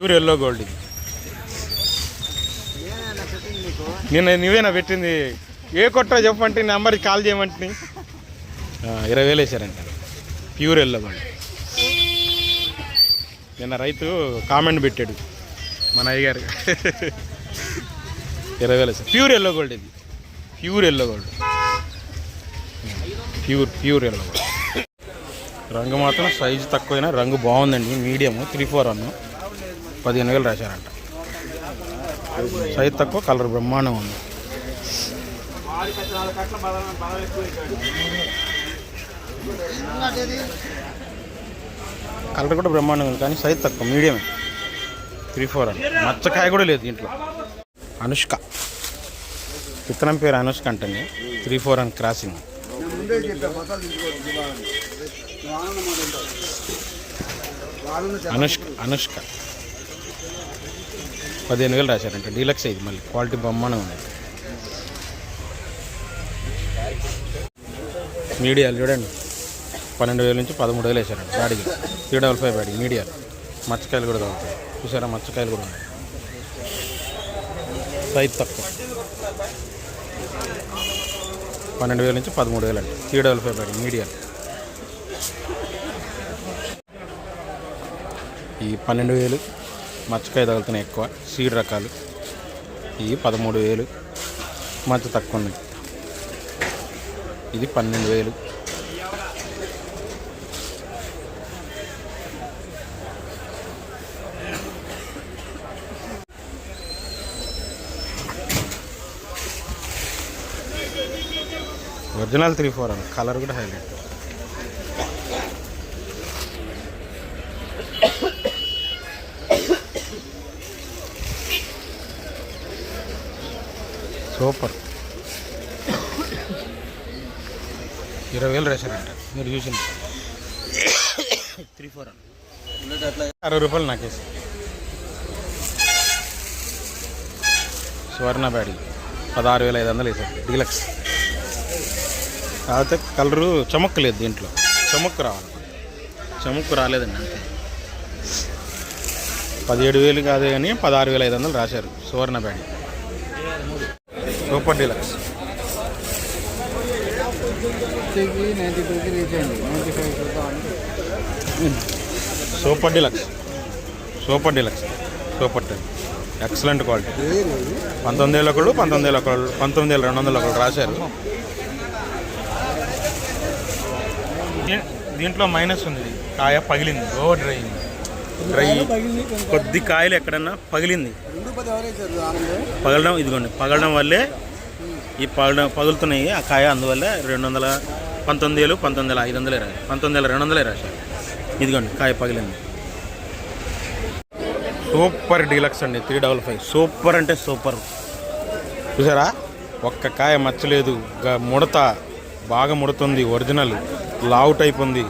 Pure yellow gold ఇది. నిన్న నువ్వేనా పెట్టింది? ఏ కొట్ట చెప్పంటే నెంబర్కి కాల్ చేయమంటే ఇరవై వేలు వేసారంట. ప్యూర్ ఎల్లో గోల్డ్ నిన్న రైతు కామెంట్ పెట్టాడు. మన అయ్యగారు. ఇరవై వేలు వేసారు. ప్యూర్ ఎల్లో గోల్డ్ ఇది. Pure yellow gold pure pure yellow gold రంగు మాత్రం సైజు తక్కువైనా రంగు బాగుందండి. మీడియం త్రీ ఫోర్ వన్ పదిహేను వేలు రాశారంట. సైజ్ తక్కువ కలర్ బ్రహ్మాండం ఉంది. కలర్ కూడా బ్రహ్మాండం ఉంది కానీ సైజ్ తక్కువ మీడియమే. త్రీ ఫోర్ అని. మచ్చకాయ కూడా లేదు దీంట్లో. అనుష్క. విత్తనం పేరు అనుష్క అంటే త్రీ ఫోర్ అని క్రాసింగ్. అనుష్క అనుష్క. పదిహేను వేలు రాశారంట. డీలక్స్ ఇది మళ్ళీ. క్వాలిటీ బొమ్మనే ఉంది. మీడియాలు చూడండి. పన్నెండు వేల నుంచి పదమూడు వేలు వేసారండి బాడీకి. త్రీ డబల్ ఫైవ్ బాడీ మీడియాలు. మచ్చకాయలు కూడా తగ్గుతాయి చూసారా? మచ్చకాయలు కూడా ఉన్నాయి. సైజ్ తక్కువ. పన్నెండు వేల నుంచి పదమూడు వేలు అండి త్రీ డబల్ ఫైవ్ బాడీ మీడియాలు. ఈ పన్నెండు వేలు మచ్చకాయ తగులుతున్నాయి ఎక్కువ. సీడ్ రకాలు. ఇవి పదమూడు వేలు. మచ్చ తక్కువ ఉన్నాయి ఇది పన్నెండు వేలు. ఒరిజినల్ త్రీ ఫోర్ అని కలర్ కూడా హైలైట్. సూపర్. ఇరవై వేలు రాశారంట. మీరు చూసింది. త్రీ ఫోర్ అరవై రూపాయలు నాకేసి సువర్ణ బ్యాడీ. పదహారు వేల ఐదు వందలు వేసారు డీలక్స్. కాకపోతే కలరు చమక్కు లేదు దీంట్లో. చమక్కు రావాలి. చమక్కు రాలేదండి అంతే. పదిహేడు వేలు కాదు కానీ పదహారు వేల ఐదు వందలు రాశారు సువర్ణ బ్యాడీ. Super deluxe. నైంటీ టూకి రీచ్ అయింది. Ninety five super deluxe. Super deluxe. Super ten. Excellent quality. పంతొమ్మిది వేల ఒకళ్ళు పంతొమ్మిది వేల ఒకళ్ళు పంతొమ్మిది వేల రెండు వందల ఒకళ్ళు రాశారు. దీంట్లో మైనస్ ఉంది. కాయ పగిలింది. ఓవర్ డ్రై అయింది. డ్రై కొద్ది కాయలు ఎక్కడన్నా పగిలింది. పగలడం ఇదిగోండి పగలడం వల్లే ఈ పగలడం పగులుతున్నాయి. ఆ కాయ అందువల్ల రెండు వందల పంతొమ్మిది వేలు పంతొమ్మిది వేల ఐదు వందలే ఇరవై పంతొమ్మిది వేల రెండు వందలే ఇరవై ఇదిగోండి కాయ పగిలింది. సూపర్ డీలక్స్ అండి త్రీ డబల్ ఫైవ్. సూపర్ అంటే సూపర్. చూసారా? ఒక్క కాయ మచ్చలేదు. గ- ముడత బాగా ముడుతుంది ఒరిజినల్ లావు టైప్ ఉంది.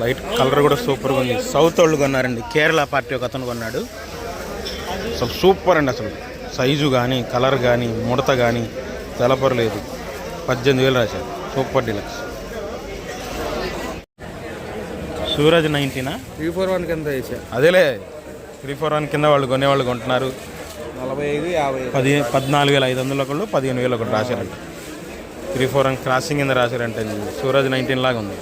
లైట్ కలర్ కూడా సూపర్గా ఉంది. సౌత్ వాళ్ళు కొన్నారండి. కేరళ పార్టీ ఒక అతను కొన్నాడు. అసలు సూపర్ అండి అసలు. సైజు కానీ కలర్ కానీ ముడత కానీ తెలపరలేదు పద్దెనిమిది వేలు రాశారు. Super deluxe. సూరజ్ నైన్టీనా? త్రీ ఫోర్ వన్ కింద వేసా. అదేలే. త్రీ ఫోర్ వన్ కింద వాళ్ళు కొనేవాళ్ళు కొంటున్నారు. నలభై ఐదు యాభై పది పద్నాలుగు వేల ఐదు వందల ఒకళ్ళు పదిహేను వేలు ఒకటి రాశారంట. త్రీ ఫోర్ వన్ క్రాసింగ్ కింద రాశారంట సూరజ్ నైన్టీన్ లాగా ఉంది.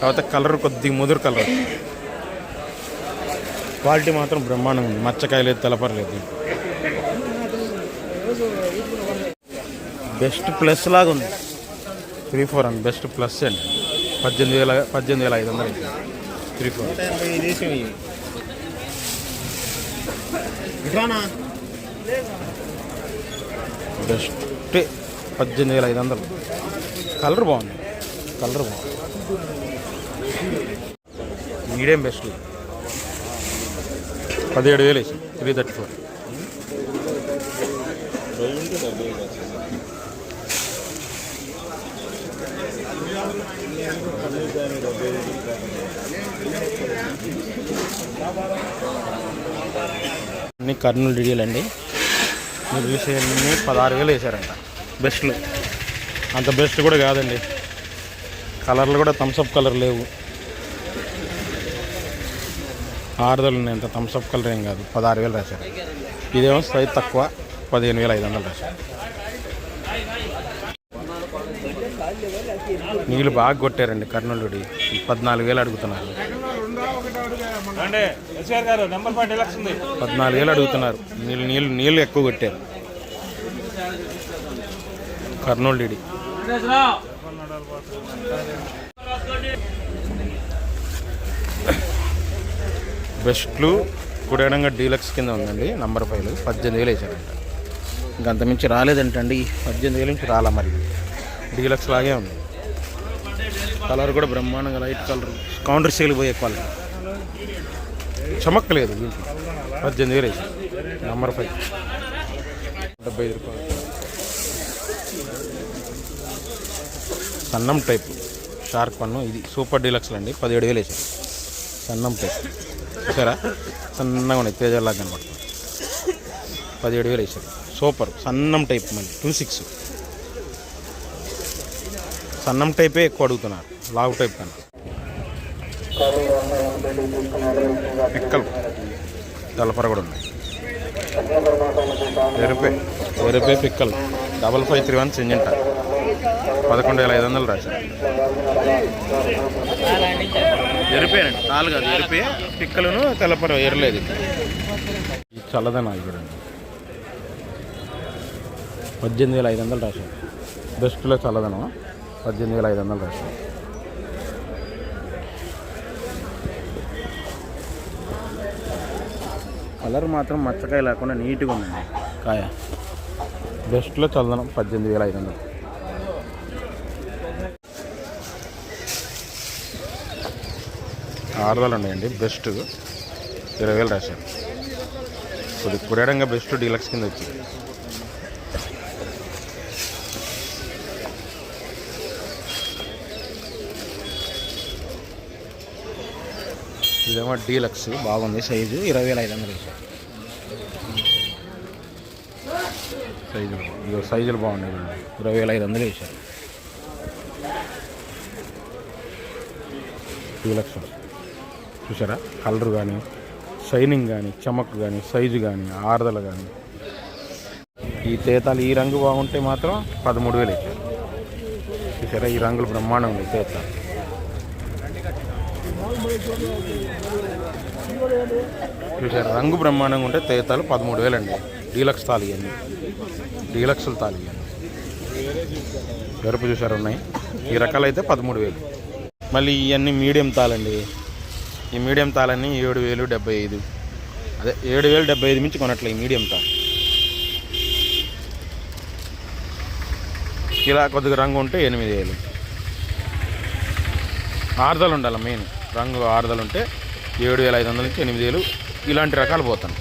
కాకపోతే కలర్ కొద్దిగా ముదురు కలర్. క్వాలిటీ మాత్రం బ్రహ్మాండంగా ఉంది. మచ్చకాయలేదు తెలపరలేదు బెస్ట్ ప్లస్ లాగా ఉంది. త్రీ ఫోర్ అండి బెస్ట్ ప్లస్ అండి. పద్దెనిమిది వేల పద్దెనిమిది వేల ఐదు వందలు. Three four. బెస్ట్ పద్దెనిమిది వేల ఐదు వందలు. కలర్ బాగుంది. కలర్ బాగుంది. Medium best. పదిహేడు వేలు వేసి త్రీ థర్టీ ఫోర్. అన్ని కర్నూలు డీడీలు అండి. మీరు చూసేవన్నీ పదహారు వేలు వేసారంట. బెస్ట్లు. అంత బెస్ట్ కూడా కాదండి. కలర్లు కూడా థమ్స్అప్ కలర్ లేవు. ఆరుదలు ఉన్నాయి ఎంత థమ్స్అప్ కలర్ ఏం కాదు. పదహారు వేలు రాశారు. ఇదేమో సైజ్ తక్కువ పదిహేను వేల ఐదు వందలు రాశారు. నీళ్ళు బాగా కొట్టారండి కర్నూలుడి. పద్నాలుగు వేలు అడుగుతున్నారు. పద్నాలుగు వేలు అడుగుతున్నారు. నీళ్ళు నీళ్ళు నీళ్ళు ఎక్కువ కొట్టారు. కర్నూలుడి. బెస్ట్లు కుడేడంగా డీలక్స్ కింద ఉందండి నంబర్ ఫైవ్ పద్దెనిమిది వేలు వేసారంట ఇంకా అంతమించి రాలేదంటండి పద్దెనిమిది వేల నుంచి రాలా మరి. డీలక్స్ లాగే ఉంది. కలర్ కూడా బ్రహ్మాండంగా లైట్ కలర్. కౌంటర్ సేల్ పోయే క్వాలిటీ. చమక్కలేదు దీంట్లో. పద్దెనిమిది వేలు వేసారు నంబర్ ఫైవ్. డెబ్బై ఐదు రూపాయలు. సన్నం టైప్. షార్క్ పన్ను. ఇది సూపర్ డీలక్స్లు అండి. పదిహేడు వేలు వేసారు సన్నం టైప్. చూసారా? సన్నగా ఉన్నాయి తేజల్లాగా కనబడుతుంది పదిహేడు వేలు వేసారు సూపర్. సన్నం టైప్ మళ్ళీ టూ సిక్స్. సన్నం టైపే ఎక్కువ అడుగుతున్నారు. లావు టైప్ కన్నా. పిక్కలు. తలపర కూడా ఉన్నాయి. ఎరుపే. ఎరుపే పిక్కలు. Double five three one Syngenta. పదకొండు వేల ఐదు వందలు రాశారు. ఎరిపేనండి కాలు కాదు ఎరిపే పిక్కలను తెల్లపర ఎరలేదు ఇది. చల్లదనం చూడండి పద్దెనిమిది వేల ఐదు వందలు రాశారు. బెస్ట్లో చల్లదనం పద్దెనిమిది వేల ఐదు వందలు రాశారు. కలర్ మాత్రం మచ్చకాయ లేకుండా నీట్గా ఉందండి. కాయ. బెస్ట్లో చల్లదనం పద్దెనిమిది వేల ఐదు వందలు. ఆరుదలు ఉన్నాయండి. బెస్ట్ ఇరవై వేలు రాశారు. కొద్ది కురేడంగా బెస్ట్ డీలక్స్ కింద వచ్చింది ఇదేమో డీలక్స్. బాగుంది. సైజు ఇరవై వేల ఐదు వందలు వేశారు సైజులు ఇదిగో సైజులు బాగున్నాయి ఇరవై వేల ఐదు వందలు వేశారు డీలక్స్. చూసారా? కలర్ కానీ షైనింగ్ కానీ చమక్ కానీ సైజు కానీ ఆరుదల కానీ ఈ తేతాలు ఈ రంగు బాగుంటే మాత్రం పదమూడు వేలు అవుతాయి చూసారా? ఈ రంగులు బ్రహ్మాండం ఉంది తేతాలు. చూసారా? రంగు బ్రహ్మాండంగా ఉంటే తేతాలు పదమూడు వేలు అండి. డీలక్స్ తాలి ఇవన్నీ. డీలక్స్లు తాలి ఇవన్నీ. ఎరుపు చూసారు? ఉన్నాయి. ఈ రకాలైతే పదమూడు వేలు. మళ్ళీ ఇవన్నీ మీడియం తాళండి. ఈ మీడియం తాళన్ని ఏడు వేలు డెబ్బై ఐదు. అదే ఏడు వేలు డెబ్బై ఐదు మించి కొనట్లే ఈ మీడియం తాళ. ఇలా కొద్దిగా రంగు ఉంటే ఎనిమిది వేలు. ఆరుదలు ఉండాలి మెయిన్. రంగు ఆరుదలు ఉంటే ఏడు వేల ఐదు వందల నుంచి ఎనిమిది వేలు. ఇలాంటి రకాలు పోతాను.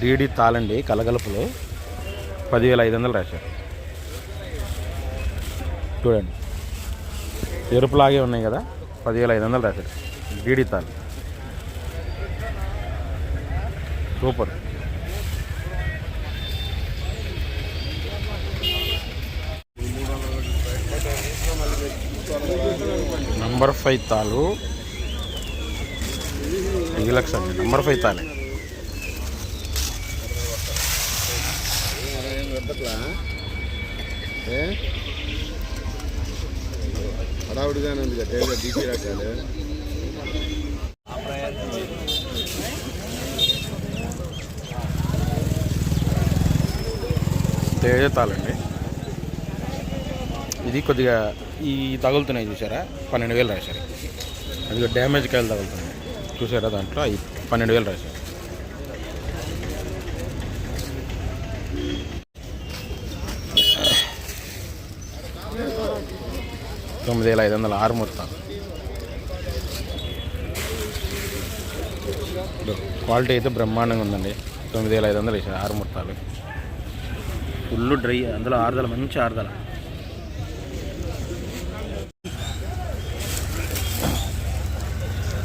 డీడీ తాళండి కలగలుపులో పదివేల ఐదు వందలు రాశారు. చూడండి. ఎరుపులాగే ఉన్నాయి కదా. పదివేల ఐదు వందలు రాశారు డీడీ తాళి సూపర్. నంబర్ ఫైవ్ తాలు. డీలక్స్ అండి నంబర్ ఫైవ్ తాలే. హడావుడిగానే ఉంది కదా డీసీ రకాలు తేజ తాళండి ఇది కొద్దిగా ఈ తగులుతున్నాయి చూసారా? పన్నెండు వేలు రాశారు. అది డ్యామేజ్ కాయలు తగులుతున్నాయి. చూసారా దాంట్లో? పన్నెండు వేలు రాశారు. తొమ్మిది వేల ఐదు వందల ఆరు మొత్తం. క్వాలిటీ అయితే బ్రహ్మాండంగా ఉందండి. తొమ్మిది వేల ఐదు వందలు వేసారు ఆరు మొత్తాలు. ఫుల్ డ్రై అందులో ఆరుదల మంచి ఆరుదల.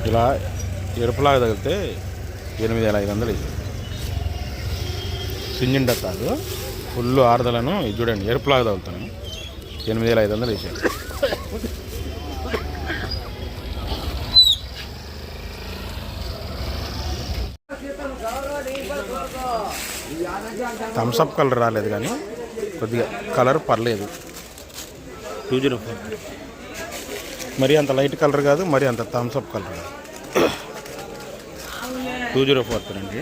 ఇలా ఎరుపులాగా తగిలితే ఎనిమిది వేల ఐదు వందలు ఇది సింజిన్ డత్తాలు ఫుల్ ఆరుదలను ఇది చూడండి ఎరుపులాగా తగులుతాను ఎనిమిది వేల ఐదు వందలు వేసారు. థమ్స్అప్ కలర్ రాలేదు కానీ కొద్దిగా కలర్ పర్లేదు. టూ జీరో ఫోర్ మరీ అంత లైట్ కలర్ కాదు మరీ అంత థమ్స్అప్ కలర్ కాదు టూ జీరో ఫోర్ అండి.